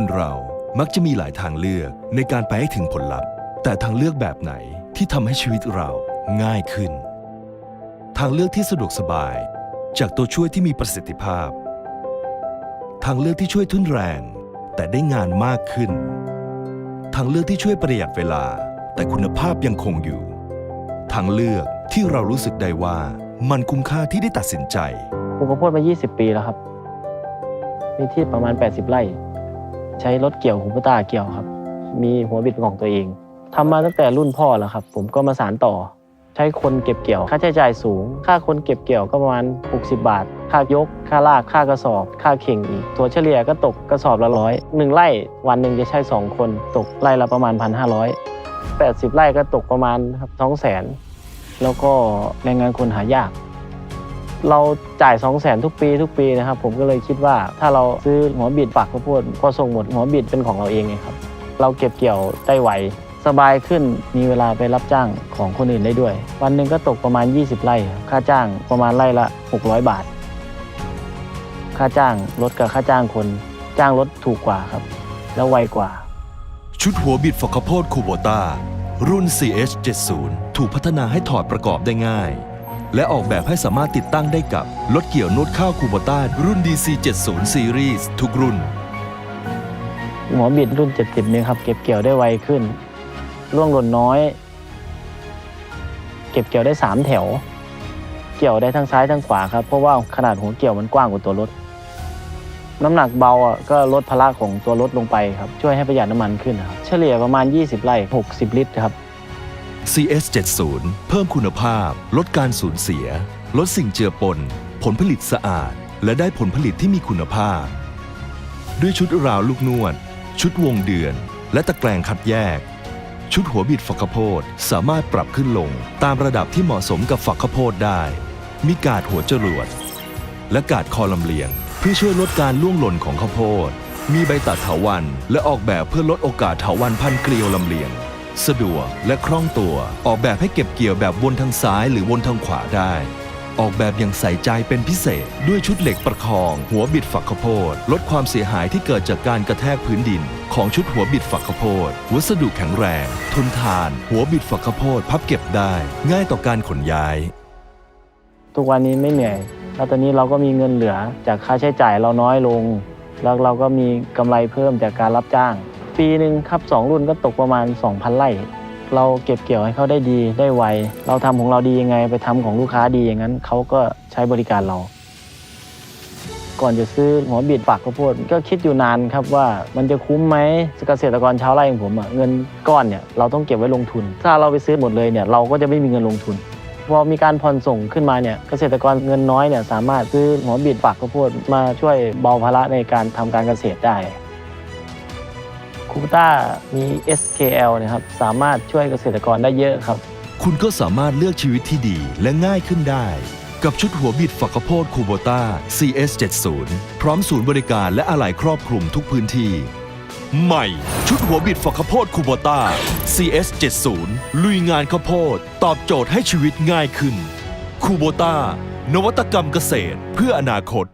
คนเรามักจะมีหลายทางเลือกในการไปให้ถึงผลลัพธ์ แต่ทางเลือกแบบไหนที่ทำให้ชีวิตเราง่ายขึ้น ทางเลือกที่สะดวกสบาย จากตัวช่วยที่มีประสิทธิภาพ ทางเลือกที่ช่วยทุนแรง แต่ได้งานมากขึ้น ทางเลือกที่ช่วยประหยัดเวลา แต่คุณภาพยังคงอยู่ ทางเลือกที่เรารู้สึกได้ว่ามันคุ้มค่าที่ได้ตัดสินใจปลูกข้าวโพดมา 20 ปีแล้วครับ มีที่ประมาณ 80 ไร่ ใช้รถเกี่ยวหูปตาเกี่ยวครับ มีหัวบิดเป็นของตัวเองทำมาตั้งแต่รุ่นพ่อแล้วครับ ผมก็มาสานต่อ ใช้คนเก็บเกี่ยว ค่าใช้จ่ายสูง ค่าคนเก็บเกี่ยวก็ประมาณ 60 บาท ค่ายก ค่าลาก ค่ากระสอบ ค่าเข่งอีก ตัวเฉลี่ยก็ตกกระสอบละร้อยหนึ่งไร่วันหนึ่งจะใช้ 2 คน ตกไร่ละประมาณ 1,500 80 ไร่ก็ตกประมาณครับ2 0 0 0 0 0แล้วก็แรงงานคนหายาก เราจ่าย2 0 0 0 0 0ทุกปีทุกปีนะครับ ผมก็เลยคิดว่าถ้าเราซื้อหัวบิดปักข้าวโพดพอส่งหมดหัวบิดเป็นของเราเองไงครับเราเก็บเกี่ยวได้ไวสบายขึ้นมีเวลาไปรับจ้างของคนอื่นได้ด้วย วันหนึ่งก็ตกประมาณ 20 ไร่ครับค่าจ้างประมาณไร่ละ 600 บาท ค่าจ้างรถกับค่าจ้างคน จ้างรถถูกกว่าครับ แล้วไวกว่า ชุดหัวบิดฝักข้าวโพดคูโบตารุ่น CH70 ถูกพัฒนาให้ถอดประกอบได้ง่าย และออกแบบให้สามารถติดตั้งได้กับรถเกี่ยวโน้ตข้าวคูโบต้ารุ่น DC70 Series ทุกรุ่น หมอบิดรุ่น 70 นี่ครับ เก็บเกี่ยวได้ไวขึ้นร่วงหล่นน้อย เก็บเกี่ยวได้ 3 แถว เกี่ยวได้ทั้งซ้ายทั้งขวาครับ เพราะว่าขนาดหัวเกี่ยวมันกว้างกว่าตัวรถ น้ำหนักเบาอะก็ลดภาระของตัวรถลงไปครับ ช่วยให้ประหยัดน้ำมันขึ้นนะครับ เฉลี่ยประมาณ 20 ไร่ 60 ลิตรครับ CS70 เพิ่มคุณภาพ ลดการสูญเสีย ลดสิ่งเจือปน ผลผลิตสะอาด และได้ผลผลิตที่มีคุณภาพ ด้วยชุดราวลูกนวด ชุดวงเดือน และตะแกรงคัดแยก ชุดหัวบิดฝักข้าวโพดสามารถปรับขึ้นลง ตามระดับที่เหมาะสมกับฝักข้าวโพดได้ มีกาดหัวจรวด และกาดคอลำเลียง เพื่อช่วยลดการล่วงหล่นของข้าวโพดมีใบตัดเถาวันและออกแบบเพื่อลดโอกาสเถาวันพันเกลียวลำเลียง สะดวกและคล่องตัว ออกแบบให้เก็บเกี่ยวแบบวนทางซ้ายหรือวนทางขวาได้ ออกแบบอย่างใส่ใจเป็นพิเศษ ด้วยชุดเหล็กประคอง หัวบิดฝักข้าวโพด ลดความเสียหายที่เกิดจากการกระแทกพื้นดิน ของชุดหัวบิดฝักข้าวโพด วัสดุแข็งแรง ทนทาน หัวบิดฝักข้าวโพดพับเก็บได้ ง่ายต่อการขนย้าย ทุกวันนี้ไม่เหนื่อย แล้วตอนนี้เราก็มีเงินเหลือจากค่าใช้จ่ายเราน้อยลง แล้วเราก็มีกำไรเพิ่มจากการรับจ้าง ปีหนึ่งครับสองรุ่นก็ตกประมาณ 2,000ไร่เราเก็บเกี่ยวให้เขาได้ดีได้ไว เราทำของเราดียังไงไปทำของลูกค้าดีอย่างนั้นเขาก็ใช้บริการเรา ก่อนจะซื้อหัวบิดปักข้าวโพดก็คิดอยู่นานครับว่ามันจะคุ้มไหมเกษตรกรชาวไร่ของผมเงินก้อนเนี่ยเราต้องเก็บไว้ลงทุน ถ้าเราไปซื้อหมดเลยเนี่ยเราก็จะไม่มีเงินลงทุนพอมีการผ่อนส่งขึ้นมาเนี่ยเกษตรกรเงินน้อยเนี่ยสามารถซื้อหัวบิดปักข้าวโพดมาช่วยเบาภาระในการทำการเกษตรได้ คูต้ามี SKL นะครับสามารถช่วยเกษตรกรได้เยอะครับ คุณก็สามารถเลือกชีวิตที่ดีและง่ายขึ้นได้ กับชุดหัวบิดฝักข้าวโพดคูโบต้า CS70 พร้อมศูนย์บริการและอะไหล่ครอบคลุมทุกพื้นที่ ใหม่ ชุดหัวบิดฝักข้าวโพดคูโบต้า CS70 ลุยงานข้าวโพด ตอบโจทย์ให้ชีวิตง่ายขึ้นคูโบต้านวัตกรรมเกษตรเพื่ออนาคต